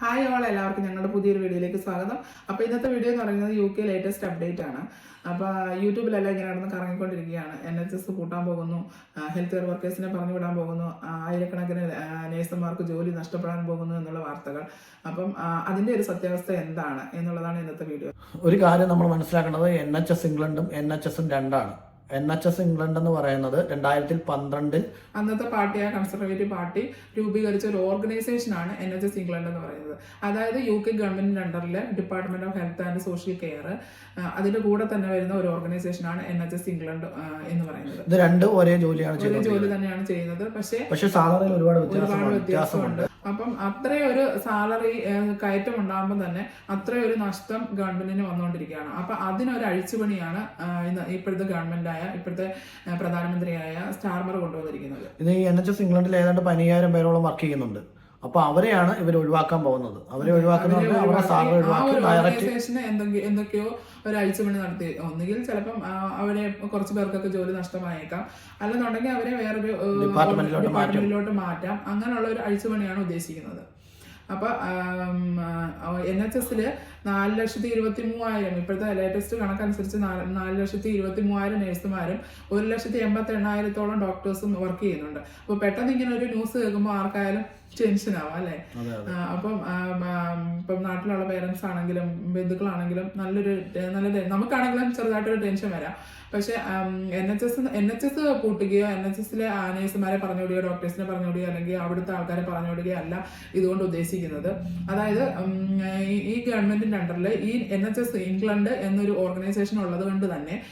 Hi all എല്ലാവർക്കും ഞങ്ങളുടെ പുതിയൊരു വീഡിയോയിലേക്ക് സ്വാഗതം. അപ്പോൾ ഇന്നത്തെ വീഡിയോ എന്ന് പറയുന്നത് യു കെ ലേറ്റസ്റ്റ് അപ്ഡേറ്റ് ആണ്. അപ്പോൾ യൂട്യൂബിലെല്ലാം ഇങ്ങനെ നടന്ന് കറങ്ങിക്കൊണ്ടിരിക്കുകയാണ്. എൻ എച്ച് എസ് കൂട്ടാൻ പോകുന്നു. ഹെൽത്ത് കെയർ വർക്കേഴ്സിനെ പറഞ്ഞു വിടാൻ പോകുന്നു. ആയിരക്കണക്കിന് നേഴ്സുമാർക്ക് ജോലി നഷ്ടപ്പെടാൻ പോകുന്നു എന്നുള്ള വാർത്തകൾ. അപ്പം അതിന്റെ ഒരു സത്യാവസ്ഥ എന്താണ് എന്നുള്ളതാണ് ഇന്നത്തെ വീഡിയോ. ഒരു കാര്യം നമ്മൾ മനസ്സിലാക്കേണ്ടത് എൻ എച്ച് എസ് ഇംഗ്ലണ്ടും എൻ എച്ച് എസും രണ്ടാണ്. എൻ എച്ച് എസ് ഇംഗ്ലണ്ട് എന്ന് പറയുന്നത് രണ്ടായിരത്തി പന്ത്രണ്ടിൽ അന്നത്തെ പാർട്ടിയായ കൺസർവേറ്റീവ് പാർട്ടി രൂപീകരിച്ച ഒരു ഓർഗനൈസേഷനാണ് എൻ എച്ച് എസ് ഇംഗ്ലണ്ട് എന്ന് പറയുന്നത്. അതായത് യു കെ ഗവൺമെന്റിന്റെ അണ്ടറിലെ department of health and social care അതിന്റെ കൂടെ തന്നെ വരുന്ന ഒരു ഓർഗനൈസേഷനാണ് എൻ എച്ച് എസ് ഇംഗ്ലണ്ട് എന്ന് പറയുന്നത്. ഇത് രണ്ടും ഒരേ ജോലിയാണ് ഒരേ ജോലി തന്നെയാണ് ചെയ്യുന്നത്. പക്ഷേ പക്ഷേ സാലറിയിൽ ഒരുപാട് വ്യത്യാസമുണ്ട്. അപ്പം അത്രയും ഒരു സാലറി കയറ്റം ഉണ്ടാകുമ്പോൾ തന്നെ അത്രയും ഒരു നഷ്ടം ഗവൺമെന്റിന് വന്നുകൊണ്ടിരിക്കുകയാണ് അപ്പൊ അതിനൊരു അഴിച്ചുപണിയാണ് ഇപ്പോഴത്തെ ഗവൺമെന്റായ ഇപ്പോഴത്തെ പ്രധാനമന്ത്രിയായ സ്റ്റാർമർ കൊണ്ടുവന്നിരിക്കുന്നത്. ഇത് എൻ എച്ച് എസ് ഇംഗ്ലണ്ടിൽ ഏതാണ്ട് പതിനയ്യായിരം പേരോളം വർക്ക് ചെയ്യുന്നുണ്ട്. അപ്പൊ അവരെയാണ് ഇവർ ഒഴിവാക്കാൻ പോകുന്നത്. അവരെ ഒഴിവാക്കുന്ന അവരെ സാലറി ഒഴിവാക്കി ഡയറക്റ്റ് എന്തൊക്കെയോ ഒരു പണി നടത്തി. ഒന്നുകിൽ ചിലപ്പം അവരെ കുറച്ച് പേർക്കൊക്കെ ജോലി നഷ്ടമായേക്കാം. അല്ലെന്നുണ്ടെങ്കിൽ അവരെ വേറൊരു ഡിപ്പാർട്ട്മെന്റിലോട്ട് മാറ്റാം. അങ്ങനെയുള്ള ഒരു അഴിച്ചു പണിയാണ് ഉദ്ദേശിക്കുന്നത്. അപ്പൊ എൻ എച്ച് എസിൽ നാല് ലക്ഷത്തി ഇരുപത്തി മൂവായിരം ഇപ്പോഴത്തെ ലേറ്റസ്റ്റ് കണക്കനുസരിച്ച് നാല് നാല് ലക്ഷത്തി ഇരുപത്തി മൂവായിരം നേഴ്സുമാരും ഒരു ലക്ഷത്തി എൺപത്തി എണ്ണായിരത്തോളം ഡോക്ടേഴ്സും വർക്ക് ചെയ്യുന്നുണ്ട്. അപ്പൊ പെട്ടെന്ന് ഇങ്ങനെ ഒരു ന്യൂസ് കേൾക്കുമ്പോൾ ആർക്കായാലും ടെൻഷൻ ആവാം അല്ലേ അപ്പം ഇപ്പം നാട്ടിലുള്ള പേരൻസ് ആണെങ്കിലും ബന്ധുക്കളാണെങ്കിലും നല്ലൊരു നല്ല നമുക്കാണെങ്കിലും ചെറുതായിട്ടൊരു ടെൻഷൻ വരാം. പക്ഷെ N H S N H S കൂട്ടുകയോ എൻ എച്ച് എസിലെ നേഴ്സുമാരെ പറഞ്ഞുവിടുകയോ ഡോക്ടേഴ്സിനെ പറഞ്ഞു വിടുകയോ അല്ലെങ്കിൽ അവിടുത്തെ ആൾക്കാരെ പറഞ്ഞു വിടുകയോ അല്ല ഇതുകൊണ്ട് ഉദ്ദേശിക്കുന്നത്. അതായത് ഈ- ഈ ഗവൺമെന്റിന്റെ അണ്ടറിൽ ഈ എൻ എച്ച് എസ് ഇംഗ്ലണ്ട് എന്നൊരു ഓർഗനൈസേഷൻ ഉള്ളത് കൊണ്ട് തന്നെ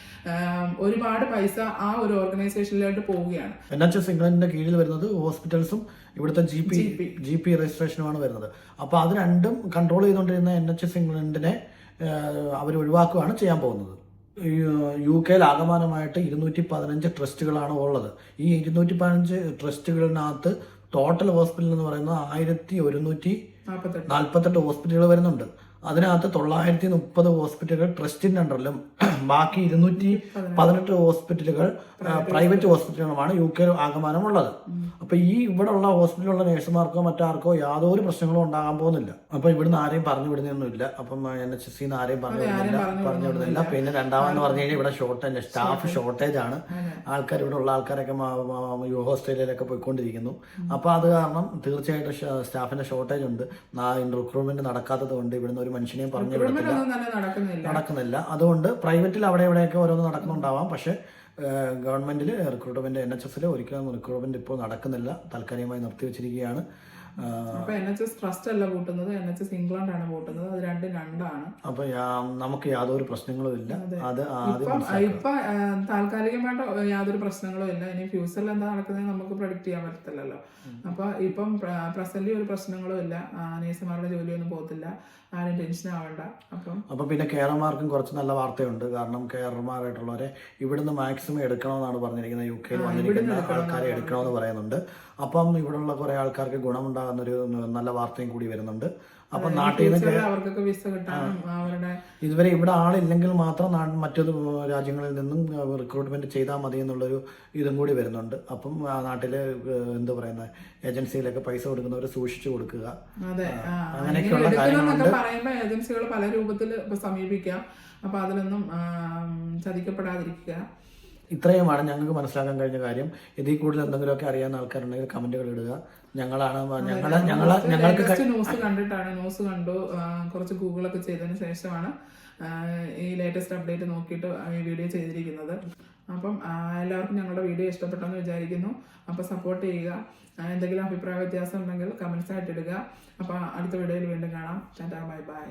ഒരുപാട് പൈസ ആ ഒരു ഓർഗനൈസേഷനിലോട്ട് പോവുകയാണ്. എൻ എച്ച് എസ് ഇംഗ്ലണ്ടിന്റെ കീഴിൽ വരുന്നത് ഹോസ്പിറ്റൽസും ഇവിടുത്തെ ജി പി ജി പി രജിസ്ട്രേഷനുമാണ് വരുന്നത്. അപ്പോൾ അത് രണ്ടും കൺട്രോൾ ചെയ്തുകൊണ്ടിരുന്ന എൻ എച്ച് എസ് ഇംഗ്ലണ്ടിനെ അവർ ഒഴിവാക്കുകയാണ് ചെയ്യാൻ പോകുന്നത്. യു കെയിൽ ആകമാനമായിട്ട് ഇരുന്നൂറ്റി പതിനഞ്ച് ട്രസ്റ്റുകളാണ് ഉള്ളത്. ഈ ഇരുന്നൂറ്റി പതിനഞ്ച് ട്രസ്റ്റുകളിനകത്ത് ടോട്ടൽ ഹോസ്പിറ്റൽ എന്ന് പറയുന്നത് ആയിരത്തി ഒരുന്നൂറ്റി നാൽപ്പത്തെട്ട്. ഹോസ്പിറ്റലുകൾ വരുന്നുണ്ട്. അതിനകത്ത് തൊള്ളായിരത്തി മുപ്പത് ഹോസ്പിറ്റലുകൾ ട്രസ്റ്റിന്റെ അണ്ടറിലും ബാക്കി ഇരുന്നൂറ്റി പതിനെട്ട് ഹോസ്പിറ്റലുകൾ പ്രൈവറ്റ് ഹോസ്പിറ്റലുകളുമാണ് യു കെ ആഗമനമുള്ളത്. അപ്പോൾ ഈ ഇവിടെ ഉള്ള ഹോസ്പിറ്റലിലുള്ള നേഴ്സുമാർക്കോ മറ്റാർക്കോ യാതൊരു പ്രശ്നങ്ങളും ഉണ്ടാകാൻ പോകുന്നില്ല. അപ്പോൾ ഇവിടുന്ന് ആരെയും പറഞ്ഞു വിടുന്നൊന്നുമില്ല. അപ്പം എൻ എച്ച് എസ് സിന്ന് ആരെയും പറഞ്ഞു വിടുന്നില്ല പറഞ്ഞു വിടുന്നില്ല. പിന്നെ രണ്ടാമെന്ന് പറഞ്ഞു കഴിഞ്ഞാൽ ഇവിടെ ഷോർട്ടേജ് സ്റ്റാഫ് ഷോർട്ടേജ് ആണ്. ആൾക്കാർ ഇവിടെ ഉള്ള ആൾക്കാരൊക്കെ ഹോസ്റ്റലിലൊക്കെ പോയിക്കൊണ്ടിരിക്കുന്നു. അപ്പോൾ അത് കാരണം തീർച്ചയായിട്ടും സ്റ്റാഫിന്റെ സ്റ്റാഫിന്റെ ഷോർട്ടേജ് ഉണ്ട്. റിക്രൂട്ട്മെന്റ് നടക്കാത്തത് കൊണ്ട് ഇവിടുന്ന് ഒരു മനുഷ്യനെയും പറഞ്ഞു നടക്കുന്നില്ല. അതുകൊണ്ട് പ്രൈവറ്റിൽ അവിടെ ഇവിടെയൊക്കെ ഓരോന്ന് നടക്കുന്നുണ്ടാവാം. പക്ഷേ ഗവൺമെന്റിൽ റിക്രൂട്ട്മെന്റ് എൻ എച്ച് എസിൽ ഒരിക്കലും റിക്രൂട്ട്മെന്റ് ഇപ്പോൾ നടക്കുന്നില്ല. താൽക്കാലികമായി നിർത്തിവെച്ചിരിക്കുകയാണ് ആ, അപ്പൊ എൻ എച്ച് എസ് ട്രസ്റ്റ് അല്ല കൂട്ടുന്നത്. എൻ എച്ച് എസ് ഇംഗ്ലണ്ട് ആണ് കൂട്ടുന്നത്. അത് രണ്ടും രണ്ടാണ്. അപ്പൊ നമുക്ക് യാതൊരു പ്രശ്നങ്ങളും ഇല്ല. അത്. ഇപ്പൊ താൽക്കാലികമായിട്ട് യാതൊരു പ്രശ്നങ്ങളും ഇല്ല. ഇനി ഫ്യൂച്ചറിൽ എന്താ നടക്കുന്നത് നമുക്ക് പ്രൊഡിക്ട് ചെയ്യാൻ പറ്റത്തില്ലല്ലോ. അപ്പൊ ഇപ്പം പ്രസന്റ് ഒരു പ്രശ്നങ്ങളും ഇല്ല. നേഴ്സുമാരുടെ ജോലിയൊന്നും പോകത്തില്ല. ആരും ടെൻഷൻ ആവണ്ട. അപ്പം അപ്പൊ പിന്നെ കേരളമാർക്കും കുറച്ച് നല്ല വാർത്തയുണ്ട്. കാരണം കെയർമാരായിട്ടുള്ളവരെ ഇവിടുന്ന് മാക്സിമം എടുക്കണമെന്നാണ് പറഞ്ഞിരിക്കുന്നത്. യു കെയിൽ വന്നിരിക്കുന്ന ആൾക്കാരെ എടുക്കണമെന്ന് പറയുന്നുണ്ട്. അപ്പം ഇവിടെയുള്ള കുറെ ആൾക്കാർക്ക് ഗുണമുണ്ടാകുന്ന ഒരു നല്ല വാർത്തയും കൂടി വരുന്നുണ്ട്. അപ്പം നാട്ടിൽ നിന്ന് ഇതുവരെ ഇവിടെ ആളില്ലെങ്കിൽ മാത്രം മറ്റു മറ്റൊരു രാജ്യങ്ങളിൽ നിന്നും റിക്രൂട്ട്മെന്റ് ചെയ്താൽ മതി എന്നുള്ളൊരു ഇതും കൂടി വരുന്നുണ്ട്. അപ്പം നാട്ടിൽ എന്ത് പറയുന്ന ഏജൻസിയിലൊക്കെ പൈസ കൊടുക്കുന്നവർ സൂക്ഷിച്ചു കൊടുക്കുക. അങ്ങനെയൊക്കെയുള്ള ഇങ്ങനെ എടുക്കണമെന്നൊക്കെ ഏജൻസികൾ പല രൂപത്തിൽ സമീപിക്കാം. അപ്പൊ അതിലൊന്നും ചതിക്കപ്പെടാതിരിക്കുക. ഇത്രയുമാണ് ഞങ്ങൾക്ക് മനസ്സിലാക്കാൻ കഴിഞ്ഞ കാര്യം. ഇതിൽ കൂടുതൽ എന്തെങ്കിലുമൊക്കെ അറിയാവുന്ന ആൾക്കാരുണ്ടെങ്കിൽ കമന്റുകൾ ഇടുക. ഞങ്ങളാണ് ഞങ്ങളെ ഞങ്ങളെ ഞങ്ങൾക്ക് ന്യൂസ് കണ്ടിട്ടാണ് ന്യൂസ് കണ്ടു. കുറച്ച് ഗൂഗിളൊക്കെ ചെയ്തതിന് ശേഷമാണ് ഈ ലേറ്റസ്റ്റ് അപ്ഡേറ്റ് നോക്കിയിട്ട് ഈ വീഡിയോ ചെയ്തിരിക്കുന്നത്. അപ്പം എല്ലാവർക്കും ഞങ്ങളുടെ വീഡിയോ ഇഷ്ടപ്പെട്ടെന്ന് വിചാരിക്കുന്നു. അപ്പോൾ സപ്പോർട്ട് ചെയ്യുക. എന്തെങ്കിലും അഭിപ്രായ വ്യത്യാസം ഉണ്ടെങ്കിൽ കമൻസ് ആയിട്ട് ഇടുക. അപ്പോൾ അടുത്ത വീഡിയോയിൽ വീണ്ടും കാണാം. Tata bye bye